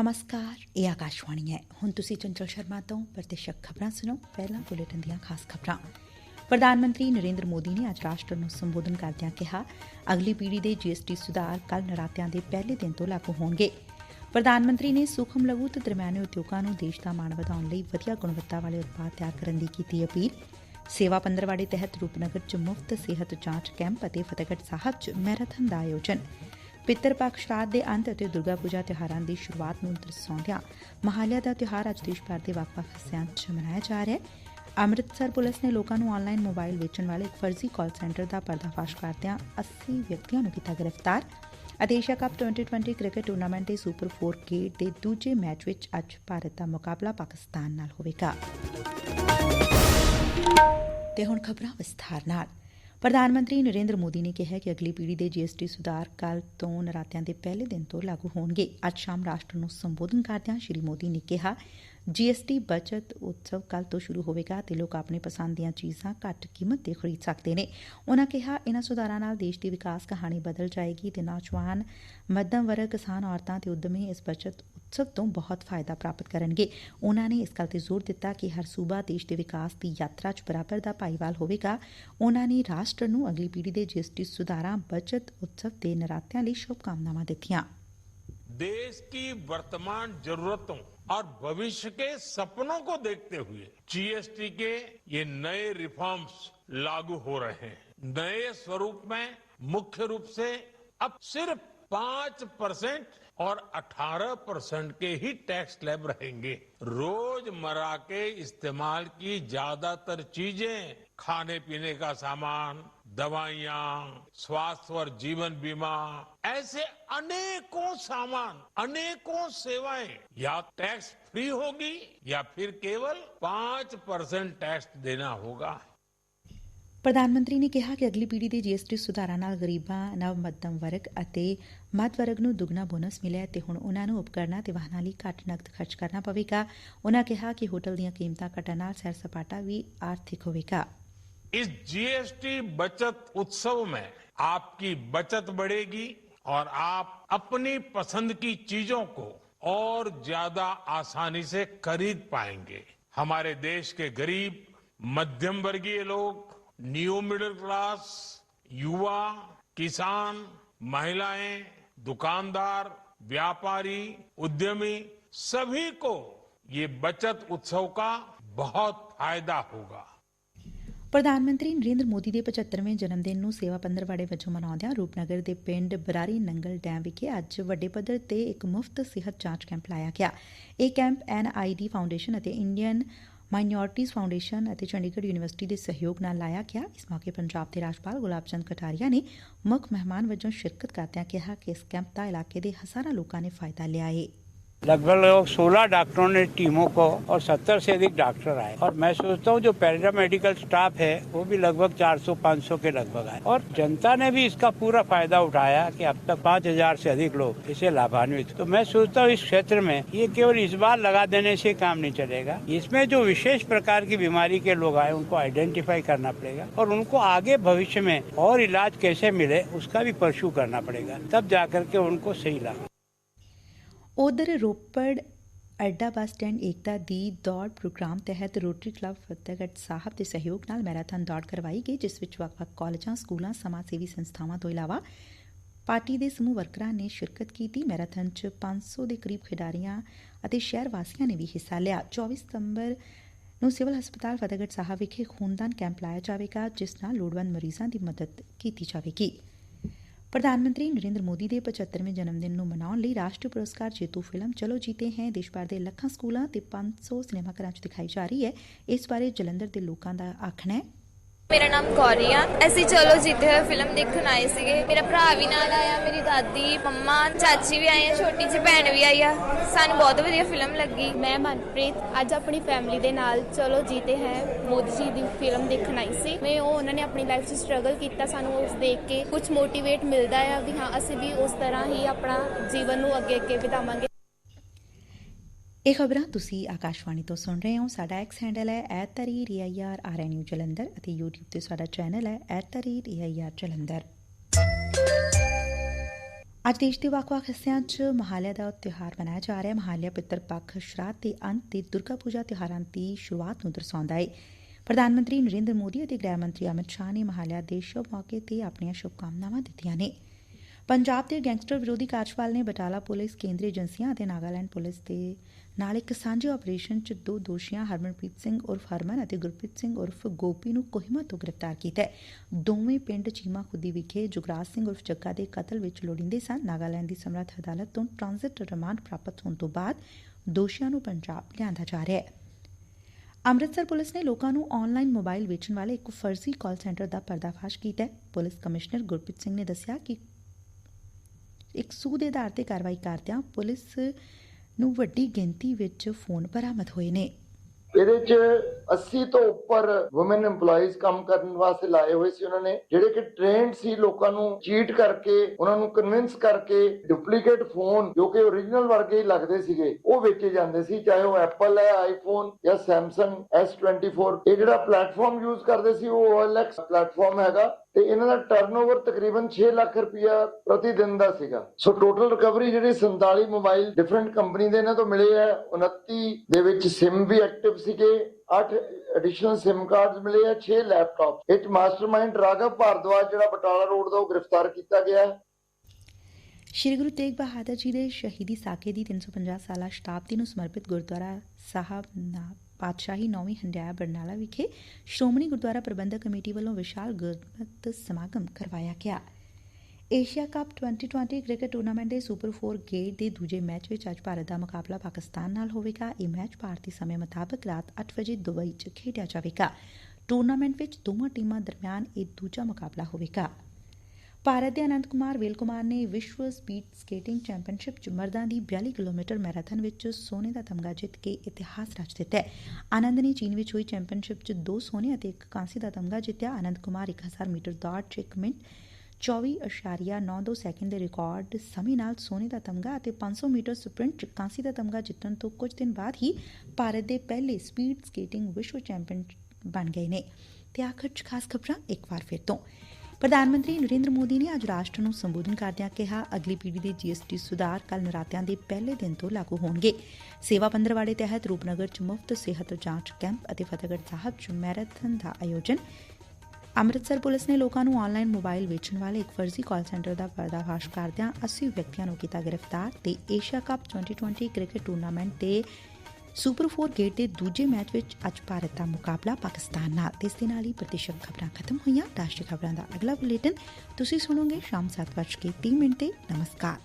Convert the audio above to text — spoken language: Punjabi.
ਨਮਸਕਾਰ। ਇਹ ਆਕਾਸ਼ਵਾਣੀ ਹੈ। ਹੁਣ ਤੁਸੀਂ ਚੰਚਲ ਸ਼ਰਮਾ ਤੋਂ ਪ੍ਰਤੀਸ਼ਕ ਖਬਰਾਂ ਸੁਣੋ। ਪਹਿਲਾਂ ਬੁਲੇਟਿਨ ਦੀਆਂ ਖਾਸ ਖਬਰਾਂ। ਪ੍ਰਧਾਨ ਮੰਤਰੀ ਨਰਿੰਦਰ ਮੋਦੀ ਨੇ ਅੱਜ ਰਾਸ਼ਟਰ ਨੂੰ ਸੰਬੋਧਨ ਕਰਦਿਆਂ ਕਿਹਾ, ਅਗਲੀ ਪੀੜ੍ਹੀ ਦੇ ਜੀਐਸਟੀ ਸੁਧਾਰ ਕੱਲ ਨਰਾਤਿਆਂ ਦੇ ਪਹਿਲੇ ਦਿਨ ਤੋਂ ਲਾਗੂ ਹੋਣਗੇ। ਪ੍ਰਧਾਨ ਮੰਤਰੀ ਨੇ ਸੂਖਮ ਲਘੂ ਤੇ ਦਰਮਿਆਨੇ ਉਦਯੋਗਾਂ ਨੂੰ ਦੇਸ਼ ਦਾ ਮਾਣ ਵਧਾਉਣ ਲਈ ਵਧੀਆ ਗੁਣਵੱਤਾ ਵਾਲੇ ਉਤਪਾਦ ਤਿਆਰ ਕਰਨ ਦੀ ਕੀਤੀ ਅਪੀਲ। ਸੇਵਾ ਪੰਦਰਵਾੜੇ ਤਹਿਤ ਰੂਪਨਗਰ ਚ ਮੁਫਤ ਸਿਹਤ ਜਾਂਚ ਕੈਂਪ ਅਤੇ ਫਤਿਹਗੜ੍ਹ ਸਾਹਿਬ ਚ ਮੈਰਾਥਨ ਦਾ ਆਯੋਜਨ। ਪਿੱਤਰ ਪੱਖ ਸ਼ਰਾਧ ਦੇ ਅੰਤ ਅਤੇ ਦੁਰਗਾ ਪੂਜਾ ਤਿਉਹਾਰਾਂ ਦੀ ਸ਼ੁਰੂਆਤ ਨੂੰ ਦਰਸਾਉਂਦਿਆਂ ਮਹਾਲਿਆ ਦਾ ਤਿਉਹਾਰ ਅੱਜ ਦੇਸ਼ ਭਰ ਦੇ ਵੱਖ-ਵੱਖ ਹਿੱਸਿਆਂ 'ਚ ਮਨਾਇਆ ਜਾ ਰਿਹਾ ਹੈ। ਅੰਮ੍ਰਿਤਸਰ ਪੁਲਿਸ ਨੇ ਲੋਕਾਂ ਨੂੰ ਆਨਲਾਈਨ ਮੋਬਾਈਲ ਵੇਚਣ ਵਾਲੇ ਇੱਕ ਫਰਜ਼ੀ ਕਾਲ ਸੈਂਟਰ ਦਾ ਪਰਦਾਫਾਸ਼ ਕਰਦਿਆਂ 80 ਵਿਅਕਤੀਆਂ ਨੂੰ ਕੀਤਾ ਗ੍ਰਿਫਤਾਰ ਅਤੇ ਏਸ਼ੀਆ ਕੱਪ 2020 ਕ੍ਰਿਕਟ ਟੂਰਨਾਮੈਂਟ ਦੇ ਸੁਪਰ 4 ਗੇਟ ਦੇ ਦੂਜੇ ਮੈਚ ਵਿੱਚ ਅੱਜ ਭਾਰਤ ਦਾ ਮੁਕਾਬਲਾ ਪਾਕਿਸਤਾਨ ਨਾਲ ਹੋਵੇਗਾ। ਤੇ ਹੁਣ ਖਬਰਾਂ ਵਿਸਥਾਰ ਨਾਲ। ਪ੍ਰਧਾਨ ਮੰਤਰੀ ਨਰੇਂਦਰ ਮੋਦੀ ਨੇ ਕਿਹੈ ਕਿ ਅਗਲੀ ਪੀੜੀ ਦੇ ਜੀਐਸਟੀ ਸੁਧਾਰ ਕੱਲ ਤੋਂ ਨਰਾਤਿਆਂ ਦੇ ਪਹਿਲੇ ਦਿਨ ਤੋਂ ਲਾਗੂ ਹੋਣਗੇ। ਅੱਜ ਸ਼ਾਮ ਰਾਸ਼ਟਰ ਨੂੰ ਸੰਬੋਧਨ ਕਰਦਿਆਂ ਸ਼੍ਰੀ ਮੋਦੀ ਨੇ ਕਿਹਾ, ਜੀਐਸਟੀ ਬਚਤ ਉਤਸਵ ਕੱਲ ਤੋਂ ਸ਼ੁਰੂ ਹੋਵੇਗਾ ਤੇ ਲੋਕ ਆਪਣੇ ਪਸੰਦ ਦੀਆਂ ਚੀਜ਼ਾਂ ਘੱਟ ਕੀਮਤ ਤੇ ਖਰੀਦ ਸਕਦੇ ਨੇ। ਉਨ੍ਹਾਂ ਕਿਹਾ, ਇਨ੍ਹਾਂ ਸੁਧਾਰਾਂ ਨਾਲ ਦੇਸ਼ ਦੀ ਵਿਕਾਸ ਕਹਾਣੀ ਬਦਲ ਜਾਏਗੀ ਤੇ ਨੌਜਵਾਨ, ਮੱਧਮ ਵਰਗ, ਕਿਸਾਨ, ਔਰਤਾਂ ਤੇ ਉਦਮੀ ਇਸ ਬਚਤ ਉਤਸਵ ਤੋਂ ਬਹੁਤ ਫਾਇਦਾ ਪ੍ਰਾਪਤ ਕਰਨਗੇ ਉਨ੍ਹਾਂ ਨੇ ਇਸ ਗੱਲ ਤੇ ਜ਼ੋਰ ਦਿੱਤਾ ਕਿ ਹਰ ਸੂਬਾ ਦੇਸ਼ ਦੇ ਵਿਕਾਸ ਦੀ ਯਾਤਰਾ 'ਚ ਬਰਾਬਰ ਦਾ ਭਾਈਵਾਲ ਹੋਵੇਗਾ ਉਨ੍ਹਾਂ ਨੇ ਰਾਸ਼ਟਰ ਨੂੰ ਅਗਲੀ ਪੀੜ੍ਹੀ ਦੇ ਜੀਐਸਟੀ ਸੁਧਾਰਾਂ ਬਚਤ ਉਤਸਵ ਦੇ ਨਰਾਤਿਆਂ ਲਈ ਸ਼ੁਭਕਾਮਨਾਵਾਂ ਦਿੱਤੀਆਂ देश की वर्तमान जरूरतों और भविष्य के सपनों को देखते हुए जीएसटी के ये नए रिफॉर्म्स लागू हो रहे हैं नए स्वरूप में मुख्य रूप से अब सिर्फ पाँच परसेंट और 18 परसेंट के ही टैक्स स्लैब रहेंगे। रोज़मर्रा के इस्तेमाल की ज़्यादातर चीज़ें खाने पीने का सामान, दवाइयाँ, स्वास्थ्य और जीवन बीमा, ऐसे अनेकों सामान, अनेकों सेवाएँ, या टैक्स फ्री होगी या फिर केवल पाँच परसेंट टैक्स देना होगा। ਪ੍ਰਧਾਨ ਮੰਤਰੀ ਨੇ ਕਿਹਾ ਕਿ ਅਗਲੀ ਪੀੜ੍ਹੀ ਦੇ ਜੀਐਸਟੀ ਸੁਧਾਰਾਂ ਨਾਲ ਗਰੀਬਾਂ ਨਵ ਮੱਧਮ ਵਰਗ ਅਤੇ ਮੱਧ ਵਰਗ ਨੂੰ ਦੁੱਗਣਾ ਬੋਨਸ ਮਿਲਿਆ ਤੇ ਹੁਣ ਉਨ੍ਹਾਂ ਨੂੰ ਉਪਕਰਨਾਂ ਤੇ ਵਾਹਨਾਂ ਲਈ ਘੱਟ ਨਕਦ ਖਰਚ ਕਰਨਾ ਪਵੇਗਾ ਉਨ੍ਹਾਂ ਕਿਹਾ ਕਿ ਹੋਟਲ ਦੀਆਂ ਕੀਮਤਾਂ ਘਟਣ ਨਾਲ ਸੈਰ ਸਪਾਟਾ ਵੀ ਆਰਥਿਕ ਹੋਵੇਗਾ इस जीएसटी बचत उत्सव में आपकी बचत बढ़ेगी और आप अपनी पसंद की चीजों को और ज्यादा आसानी से खरीद पाएंगे हमारे देश के गरीब मध्यम वर्गीय लोग न्यू मिडिल क्लास युवा किसान महिलाएं दुकानदार व्यापारी उद्यमी सभी को ये बचत उत्सव का बहुत फायदा होगा ਪ੍ਰਧਾਨ ਮੰਤਰੀ ਨਰਿੰਦਰ ਮੋਦੀ ਦੇ 75ਵੇਂ ਜਨਮ ਦਿਨ ਨੂੰ ਸੇਵਾ ਪੰਦਰਵਾੜੇ ਵਜੋਂ ਮਨਾਉਂਦਿਆਂ ਰੂਪਨਗਰ ਦੇ ਪਿੰਡ ਬਰਾਰੀ ਨੰਗਲ ਡੈਮ ਵਿਖੇ ਅੱਜ ਵੱਡੇ ਪੱਧਰ ਤੇ ਇੱਕ ਮੁਫਤ ਸਿਹਤ ਜਾਂਚ ਕੈਂਪ ਲਾਇਆ ਗਿਆ ਇਹ ਕੈਂਪ ਐਨਆਈਡੀ ਫਾਊਂਡੇਸ਼ਨ ਅਤੇ ਇੰਡੀਅਨ ਮਾਈਨੋਰਟੀਜ਼ ਫਾਊਂਡੇਸ਼ਨ ਅਤੇ ਚੰਡੀਗੜ੍ਹ ਯੂਨੀਵਰਸਿਟੀ ਦੇ ਸਹਿਯੋਗ ਨਾਲ ਲਾਇਆ ਗਿਆ। ਇਸ ਮੌਕੇ ਪੰਜਾਬ ਦੇ ਰਾਜਪਾਲ ਗੁਲਾਬ ਚੰਦ ਕਟਾਰੀਆ ਨੇ ਮੁੱਖ ਮਹਿਮਾਨ ਵਜੋਂ ਸ਼ਿਰਕਤ ਕਰਦਿਆਂ ਕਿਹਾ ਕਿ ਇਸ ਕੈਂਪ ਦਾ ਇਲਾਕੇ ਦੇ ਹਜ਼ਾਰਾਂ ਲੋਕਾਂ ਨੇ ਫਾਇਦਾ ਲਿਆ ਏ। लगभग लगभग 16 डॉक्टरों ने टीमों को और 70 से अधिक डॉक्टर आए। और मैं सोचता हूँ जो पैरामेडिकल स्टाफ है, वो भी लगभग 400-500 के लगभग आए। और जनता ने भी इसका पूरा फ़ायदा उठाया कि अब तक 5000 से अधिक लोग इसे लाभान्वित तो मैं सोचता हूँ इस क्षेत्र में ये केवल इस बार लगा देने से काम नहीं चलेगा। इसमें जो विशेष प्रकार की बीमारी के लोग आए, उनको आइडेंटिफाई करना पड़ेगा और उनको आगे भविष्य में और इलाज कैसे मिले, उसका भी परस्यू करना पड़ेगा। तब जाकर के उनको सही लाभ। ਉਧਰ ਰੋਪੜ ਅੱਡਾ ਬੱਸ ਸਟੈਂਡ ਏਕਤਾ ਦੀ ਦੌੜ ਪ੍ਰੋਗਰਾਮ ਤਹਿਤ ਰੋਟਰੀ ਕਲੱਬ ਫਤਿਹਗੜ੍ਹ ਸਾਹਿਬ ਦੇ ਸਹਿਯੋਗ ਨਾਲ ਮੈਰਾਥਨ ਦੌੜ ਕਰਵਾਈ ਗਈ, ਜਿਸ ਵਿੱਚ ਵੱਖ-ਵੱਖ ਕਾਲਜਾਂ, ਸਕੂਲਾਂ ਸਮਾਜ ਸੇਵੀ ਸੰਸਥਾਵਾਂ ਤੋਂ ਇਲਾਵਾ ਪਾਰਟੀ ਦੇ ਸਮੂਹ ਵਰਕਰਾਂ ਨੇ ਸ਼ਿਰਕਤ ਕੀਤੀ। ਮੈਰਾਥਨ 'ਚ 500 ਦੇ ਕਰੀਬ ਖਿਡਾਰੀਆਂ ਅਤੇ ਸ਼ਹਿਰ ਵਾਸੀਆਂ ਨੇ ਵੀ ਹਿੱਸਾ ਲਿਆ। 24 ਸਤੰਬਰ ਨੂੰ ਸਿਵਲ ਹਸਪਤਾਲ ਫਤਿਹਗੜ੍ਹ ਸਾਹਿਬ ਵਿਖੇ ਖੂਨਦਾਨ ਕੈਂਪ ਲਾਇਆ ਜਾਵੇਗਾ, ਜਿਸ ਨਾਲ ਲੋੜਵੰਦ ਮਰੀਜ਼ਾਂ ਦੀ ਮਦਦ ਕੀਤੀ ਜਾਵੇਗੀ। ਪ੍ਰਧਾਨ ਮੰਤਰੀ ਨਰਿੰਦਰ ਮੋਦੀ ਦੇ 75ਵੇਂ ਜਨਮ ਦਿਨ ਨੂੰ ਮਨਾਉਣ ਲਈ ਰਾਸ਼ਟਰੀ ਪੁਰਸਕਾਰ ਜੇਤੂ ਫਿਲਮ ਚਲੋ ਜੀਤੇ ਹੈ, ਦੇਸ਼ ਭਰ ਦੇ ਲੱਖਾਂ ਸਕੂਲਾਂ ਤੇ 500 ਸਿਨੇਮਾ ਘਰਾਂ 'ਚ ਦਿਖਾਈ ਜਾ ਰਹੀ ਹੈ। ਇਸ ਬਾਰੇ ਜਲੰਧਰ ਦੇ ਲੋਕਾਂ ਦਾ ਆਖਣਾ ਹੈ। ਮੇਰਾ ਨਾਮ ਗੌਰੀ ਆ ਅਸੀਂ ਚਲੋ ਜਿੱਤੇ ਹੋਏ ਫਿਲਮ ਦੇਖਣ ਆਏ ਸੀਗੇ। ਮੇਰਾ ਭਰਾ ਵੀ ਨਾਲ ਆਇਆ, ਮੇਰੀ ਦਾਦੀ, ਮੰਮਾ, ਚਾਚੀ ਵੀ ਆਏ ਆ ਛੋਟੀ ਜਿਹੀ ਭੈਣ ਵੀ ਆਈ ਆ। ਸਾਨੂੰ ਬਹੁਤ ਵਧੀਆ ਫਿਲਮ ਲੱਗੀ। ਮੈਂ ਮਨਪ੍ਰੀਤ, ਅੱਜ ਆਪਣੀ ਫੈਮਿਲੀ ਦੇ ਨਾਲ ਚਲੋ ਜੀਤੇ ਹੈ, ਮੋਦੀ ਜੀ ਦੀ ਫਿਲਮ ਦੇਖਣ ਆਈ ਸੀ। ਮੈਂ ਉਹ, ਉਹਨਾਂ ਨੇ ਆਪਣੀ ਲਾਈਫ 'ਚ ਸਟਰਗਲ ਕੀਤਾ, ਸਾਨੂੰ ਉਸ ਦੇਖ ਕੇ ਕੁਝ ਮੋਟੀਵੇਟ ਮਿਲਦਾ ਆ ਵੀ ਹਾਂ, ਅਸੀਂ ਵੀ ਉਸ ਤਰ੍ਹਾਂ ਹੀ ਆਪਣਾ ਜੀਵਨ ਨੂੰ ਅੱਗੇ ਅੱਗੇ ਵਧਾਵਾਂਗੇ। ਇਹ ਖਬਰਾਂ ਤੁਸੀਂ ਆਕਾਸ਼ਵਾਣੀ ਤੋਂ ਸੁਣ ਰਹੇ ਹੋ। ਸਾਡਾ ਐਕਸ ਹੈਂਡਲ ਹੈ @reirrnu ਜਲੰਧਰ ਅਤੇ YouTube ਤੇ ਸਾਡਾ ਚੈਨਲ ਹੈ @reir ਜਲੰਧਰ। ਅੱਜ ਦੇਸ਼ ਦੇ ਵੱਖ-ਵੱਖ ਹਿੱਸਿਆਂ 'ਚ ਮਹਾਲਿਆ ਦਾ ਤਿਉਹਾਰ ਮਨਾਇਆ ਜਾ ਰਿਹਾ। ਹੈ ਮਹਾਲਿਆ ਪਿੱਤਰ ਪੱਖ ਸ਼ਰਾਧ ਦੇ ਅੰਤ ਤੇ ਦੁਰਗਾ ਪੂਜਾ ਤਿਉਹਾਰਾਂ ਦੀ ਸ਼ੁਰੂਆਤ ਨੂੰ ਦਰਸਾਉਂਦਾ ਹੈ ਪ੍ਰਧਾਨ ਮੰਤਰੀ ਨਰਿੰਦਰ ਮੋਦੀ ਅਤੇ ਗ੍ਰਹਿ ਮੰਤਰੀ ਅਮਿਤ ਸ਼ਾਹ ਨੇ ਮਹਾਲਿਆ ਦੇ ਸ਼ੁਭ ਮੌਕੇ ਤੇ ਆਪਣੀਆਂ ਸ਼ੁਭਕਾਮਨਾਵਾਂ ਦਿੱਤੀਆਂ ਨੇ। ਪੰਜਾਬ ਦੇ ਗੈਂਗਸਟਰ ਵਿਰੋਧੀ ਕਾਰਜਪਾਲ ਨੇ ਬਟਾਲਾ ਪੁਲਿਸ, ਕੇਂਦਰੀ ਏਜੰਸੀਆਂ ਅਤੇ ਨਾਗਾਲੈਂਡ ਪੁਲਿਸ ਦੇ ਨਾਲ ਇੱਕ ਸਾਂਝੇ ਆਪਰੇਸ਼ਨ 'ਚ ਦੋ ਦੋਸ਼ੀਆਂ, ਹਰਮਨਪ੍ਰੀਤ ਸਿੰਘ ਉਰਫ ਹਰਮਨ ਅਤੇ ਗੁਰਪ੍ਰੀਤ ਸਿੰਘ ਉਰਫ ਗੋਪੀ ਨੂੰ ਕੋਹਿਮਾ ਤੋਂ ਗ੍ਰਿਫਤਾਰ ਕੀਤਾ ਹੈ। ਦੋਵੇਂ ਪਿੰਡ ਚੀਮਾ ਖੁੱਦੀ ਵਿਖੇ ਜੁਗਰਾਜ ਸਿੰਘ ਉਰਫ ਜੱਗਾ ਦੇ ਕਤਲ ਵਿੱਚ ਲੋੜੀਂਦੇ ਸਨ। ਨਾਗਾਲੈਂਡ ਦੀ ਸਮਰੱਥ ਅਦਾਲਤ ਤੋਂ ਟ੍ਰਾਂਜ਼ਿਟ ਰਿਮਾਂਡ ਪ੍ਰਾਪਤ ਹੋਣ ਤੋਂ ਬਾਅਦ ਦੋਸ਼ੀਆਂ ਨੂੰ ਪੰਜਾਬ ਲਿਆਂਦਾ ਜਾ ਰਿਹਾ ਹੈ। ਅੰਮ੍ਰਿਤਸਰ ਪੁਲਿਸ ਨੇ ਲੋਕਾਂ ਨੂੰ ਆਨਲਾਈਨ ਮੋਬਾਈਲ ਵੇਚਣ ਵਾਲੇ ਇੱਕ ਫਰਜ਼ੀ ਕਾਲ ਸੈਂਟਰ ਦਾ ਪਰਦਾਫਾਸ਼ ਕੀਤਾ ਹੈ। ਪੁਲਿਸ ਕਮਿਸ਼ਨਰ ਗੁਰਪ੍ਰੀਤ ਸਿੰਘ ਨੇ ਦੱਸਿਆ ਕਿ ਇੱਕ ਸੂਹ ਦੇ ਆਧਾਰ ਤੇ ਕਾਰਵਾਈ ਕਰਦਿਆਂ ਪੁਲਿਸ ਨੂੰ ਵੱਡੀ ਗਿਣਤੀ ਵਿੱਚ ਫੋਨ ਬਰਾਮਦ ਹੋਏ ਨੇ। ਇਹਦੇ ਚ 80 ਤੋਂ ਉੱਪਰ ਔਮਨ EMPLOYEES ਕੰਮ ਕਰਨ ਵਾਸਤੇ ਲਾਏ ਹੋਏ ਸੀ ਉਹਨਾਂ ਨੇ, ਜਿਹੜੇ ਕਿ ਟ੍ਰੇਨਡ ਸੀ ਲੋਕਾਂ ਨੂੰ ਚੀਟ ਕਰਕੇ, ਉਹਨਾਂ ਨੂੰ ਕਨਵਿੰਸ ਕਰਕੇ ਡੁਪਲੀਕੇਟ ਫੋਨ ਜੋ ਕਿ ਓਰੀਜਨਲ ਵਰਗੇ ਹੀ ਲੱਗਦੇ ਸੀਗੇ, ਉਹ ਵੇਚੇ ਜਾਂਦੇ ਸੀ, ਚਾਹੇ ਉਹ ਐਪਲ ਹੈ ਆਈਫੋਨ ਜਾਂ Samsung S24 ਇਹ ਜਿਹੜਾ ਪਲੇਟਫਾਰਮ ਯੂਜ਼ ਕਰਦੇ ਸੀ ਉਹ OLX ਪਲੇਟਫਾਰਮ ਹੈਗਾ। ਤੇ ਇਹਨਾਂ ਦਾ ਟਰਨਓਵਰ ਤਕਰੀਬਨ 6 ਲੱਖ ਰੁਪਇਆ ਪ੍ਰਤੀ ਦਿਨ ਦਾ ਸੀਗਾ। ਸੋ ਟੋਟਲ ਰਿਕਵਰੀ ਜਿਹੜੀ 47 ਮੋਬਾਈਲ ਡਿਫਰੈਂਟ ਕੰਪਨੀ ਦੇ ਇਹਨਾਂ ਤੋਂ ਮਿਲੇ ਆ। 29 ਦੇ ਵਿੱਚ SIM ਵੀ ਐਕਟਿਵ ਸੀਗੇ। 8 ਐਡੀਸ਼ਨਲ SIM ਕਾਰਡਸ ਮਿਲੇ ਆ 6 ਲੈਪਟਾਪ ਇਹ ਮਾਸਟਰਮਾਈਂਡ ਰਾਘਵ ਭਾਰਦਵਾਜ ਜਿਹੜਾ ਬਟਾਲਾ ਰੋਡ ਦਾ ਉਹ ਗ੍ਰਿਫਤਾਰ ਕੀਤਾ ਗਿਆ। ਸ਼੍ਰੀ ਗੁਰੂ ਤੇਗ ਬਹਾਦਰ ਜੀ ਦੇ ਸ਼ਹੀਦੀ ਸਾਕੇ ਦੀ 350 ਸਾਲਾ ਸ਼ਤਾਬਦੀ ਨੂੰ ਸਮਰਪਿਤ ਗੁਰਦੁਆਰਾ ਸਾਹਿਬ ਨਾ ਪਾਤਸ਼ਾਹੀ ਨੌਵੀਂ ਹੰਡਿਆਇਆ ਬਰਨਾਲਾ ਵਿਖੇ ਸ਼੍ਰੋਮਣੀ ਗੁਰਦੁਆਰਾ ਪ੍ਰਬੰਧਕ ਕਮੇਟੀ ਵੱਲੋਂ ਵਿਸ਼ਾਲ ਗੁਰਮਤ ਸਮਾਗਮ ਕਰਵਾਇਆ ਗਿਆ। ਏਸ਼ੀਆ ਕੱਪ 2020 ਕ੍ਰਿਕਟ ਟੂਰਨਾਮੈਂਟ ਦੇ ਸੁਪਰ 4 ਗੇਟ ਦੇ ਦੂਜੇ ਮੈਚ ਵਿੱਚ ਅੱਜ ਭਾਰਤ ਦਾ ਮੁਕਾਬਲਾ ਪਾਕਿਸਤਾਨ ਨਾਲ ਹੋਵੇਗਾ। ਇਹ ਮੈਚ ਭਾਰਤੀ ਸਮੇਂ ਮੁਤਾਬਕ ਰਾਤ 8 ਵਜੇ ਦੁਬਈ 'ਚ ਖੇਡਿਆ ਜਾਵੇਗਾ। ਟੂਰਨਾਮੈਂਟ ਵਿੱਚ ਦੋਵਾਂ ਟੀਮਾਂ ਦਰਮਿਆਨ ਇਹ ਦੂਜਾ ਮੁਕਾਬਲਾ ਹੋਵੇਗਾ। ਭਾਰਤ ਦੇ ਅਨੰਤ ਕੁਮਾਰ ਵੇਲ ਕੁਮਾਰ ਨੇ ਵਿਸ਼ਵ ਸਪੀਡ ਸਕੇਟਿੰਗ ਚੈਂਪੀਅਨਸ਼ਿਪ ਚ ਮਰਦਾਂ ਦੀ 42 ਕਿਲੋਮੀਟਰ ਮੈਰਾਥਨ ਵਿੱਚ ਸੋਨੇ ਦਾ ਤਮਗਾ ਜਿੱਤ ਕੇ ਇਤਿਹਾਸ ਰਚ ਦਿੱਤਾ ਹੈ। ਆਨੰਦ ਨੇ ਚੀਨ ਵਿੱਚ ਹੋਈ ਚੈਂਪੀਅਨਸ਼ਿਪ ਚ ਦੋ ਸੋਨੇ ਅਤੇ ਇੱਕ ਕਾਂਸੀ ਦਾ ਤਮਗਾ ਜਿੱਤਿਆ। ਆਨੰਦ ਕੁਮਾਰ 1000 ਮੀਟਰ ਦੌੜ ਚ 1 ਮਿੰਟ 24.92 ਸੈਕਿੰਡ ਦੇ ਰਿਕਾਰਡ ਸਮੇਂ ਨਾਲ ਸੋਨੇ ਦਾ ਤਮਗਾ ਅਤੇ 500 ਮੀਟਰ ਸਪ੍ਰਿੰਟ ਚ ਕਾਂਸੀ ਦਾ ਤਮਗਾ ਜਿੱਤਣ ਤੋਂ ਕੁਝ ਦਿਨ ਬਾਅਦ ਹੀ ਭਾਰਤ ਦੇ ਪਹਿਲੇ ਸਪੀਡ ਸਕੇਟਿੰਗ ਵਿਸ਼ਵ ਚੈਂਪੀਅਨ ਬਣ ਗਏ ਨੇ। ਤੇ ਆਖਰ ਚ ਖਾਸ ਖਬਰਾਂ ਇੱਕ ਵਾਰ ਫਿਰ ਤੋਂ। ਪ੍ਰਧਾਨ ਮੰਤਰੀ ਨਰਿੰਦਰ ਮੋਦੀ ਨੇ ਅੱਜ ਰਾਸ਼ਟਰ ਨੂੰ ਸੰਬੋਧਨ ਕਰਦਿਆਂ ਕਿਹਾ, ਅਗਲੀ ਪੀੜ੍ਹੀ ਦੇ ਜੀਐਸਟੀ ਸੁਧਾਰ ਕੱਲ ਨਰਾਤਿਆਂ ਦੇ ਪਹਿਲੇ ਦਿਨ ਤੋਂ ਲਾਗੂ ਹੋਣਗੇ। ਸੇਵਾ ਪੰਦਰਵਾੜੇ ਤਹਿਤ ਰੂਪਨਗਰ ਚ ਮੁਫਤ ਸਿਹਤ ਜਾਂਚ ਕੈਂਪ ਅਤੇ ਫਤਿਹਗੜ੍ਹ ਸਾਹਿਬ ਚ ਮੈਰਾਥਨ ਦਾ ਆਯੋਜਨ। ਅੰਮ੍ਰਿਤਸਰ ਪੁਲਿਸ ਨੇ ਲੋਕਾਂ ਨੂੰ ਆਨਲਾਈਨ ਮੋਬਾਈਲ ਵੇਚਣ ਵਾਲੇ ਇੱਕ ਫਰਜ਼ੀ ਕਾਲ ਸੈਂਟਰ ਦਾ ਪਰਦਾਫਾਸ਼ ਕਰਦਿਆਂ 80 ਵਿਅਕਤੀਆਂ ਨੂੰ ਕੀਤਾ ਗ੍ਰਿਫਤਾਰ ਤੇ ਏਸ਼ੀਆ ਕੱਪ 2020 ਕ੍ਰਿਕਟ ਟੂਰਨਾਮੈਂਟ ਦੇ ਸੁਪਰ 4 ਗੇਟ ਦੇ ਦੂਜੇ ਮੈਚ ਵਿੱਚ ਅੱਜ ਭਾਰਤ ਦਾ ਮੁਕਾਬਲਾ ਪਾਕਿਸਤਾਨ ਨਾਲ ਤੇ ਇਸ ਦੇ ਨਾਲ ਹੀ ਪ੍ਰਤੀਸ਼ਤ ਖਬਰਾਂ ਖਤਮ ਹੋਈਆਂ। ਰਾਸ਼ਟਰੀ ਖਬਰਾਂ ਦਾ ਅਗਲਾ ਬੁਲੇਟਿਨ ਤੁਸੀਂ ਸੁਣੋਗੇ ਸ਼ਾਮ 7:30 ਮਿੰਟ ਤੇ। ਨਮਸਕਾਰ।